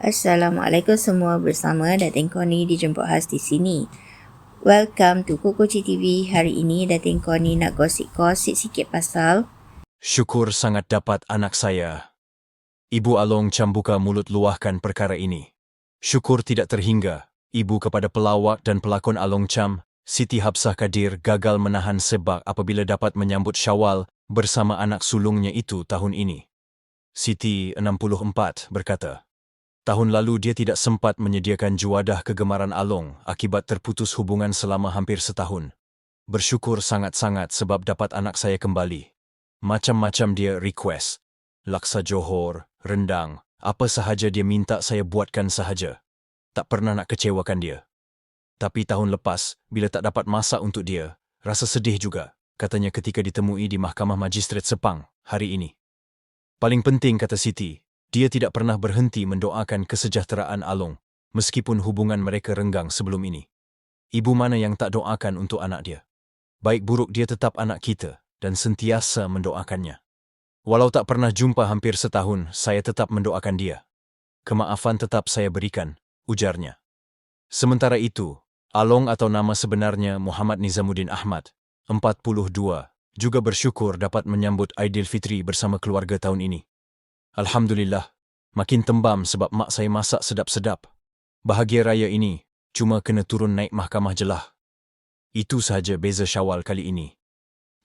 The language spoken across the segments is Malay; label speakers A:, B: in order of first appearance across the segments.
A: Assalamualaikum semua bersama Datin Koni dijemput khas di sini. Welcome to Kokoci TV. Hari ini Datin Koni nak gosip-gosip sikit pasal
B: Syukur sangat dapat anak saya. Ibu Along Cham buka mulut luahkan perkara ini. Syukur tidak terhingga. Ibu kepada pelawak dan pelakon Along Cham, Siti Habsah Kadir gagal menahan sebab apabila dapat menyambut Syawal bersama anak sulungnya itu tahun ini. Siti 64 berkata, Tahun lalu dia tidak sempat menyediakan juadah kegemaran Along akibat terputus hubungan selama hampir setahun. Bersyukur sangat-sangat sebab dapat anak saya kembali. Macam-macam dia request. Laksa Johor, rendang, apa sahaja dia minta saya buatkan sahaja. Tak pernah nak kecewakan dia. Tapi tahun lepas, bila tak dapat masak untuk dia, rasa sedih juga, katanya ketika ditemui di Mahkamah Magistrat Sepang hari ini. Paling penting, kata Siti, dia tidak pernah berhenti mendoakan kesejahteraan Along, meskipun hubungan mereka renggang sebelum ini. Ibu mana yang tak doakan untuk anak dia? Baik buruk dia tetap anak kita dan sentiasa mendoakannya. Walau tak pernah jumpa hampir setahun, saya tetap mendoakan dia. Kemaafan tetap saya berikan, ujarnya. Sementara itu, Along atau nama sebenarnya Muhammad Nizamuddin Ahmad, 42, juga bersyukur dapat menyambut Aidilfitri bersama keluarga tahun ini. Alhamdulillah, makin tembam sebab mak saya masak sedap-sedap. Bahagia raya ini, cuma kena turun naik mahkamah jelah. Itu sahaja beza syawal kali ini.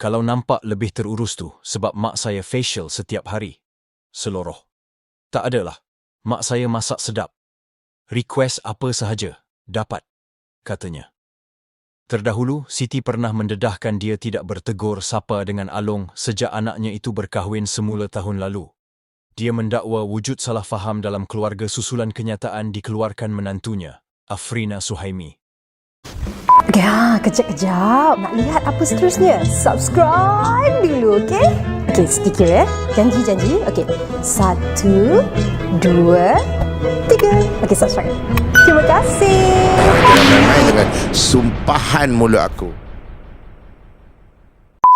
B: Kalau nampak lebih terurus tu sebab mak saya facial setiap hari. Seloroh. Tak adalah. Mak saya masak sedap. Request apa sahaja, dapat, katanya. Terdahulu, Siti pernah mendedahkan dia tidak bertegur sapa dengan Along sejak anaknya itu berkahwin semula tahun lalu. Dia mendakwa wujud salah faham dalam keluarga susulan kenyataan dikeluarkan menantunya, Afrina Suhaimi.
C: Ya, kejap-kejap. Nak lihat apa seterusnya? Subscribe dulu, okey? Okey, sedikit ya. Janji-janji. Okey. Satu, dua, tiga. Okey, subscribe. Terima kasih.
D: Dengan sumpahan mulut aku.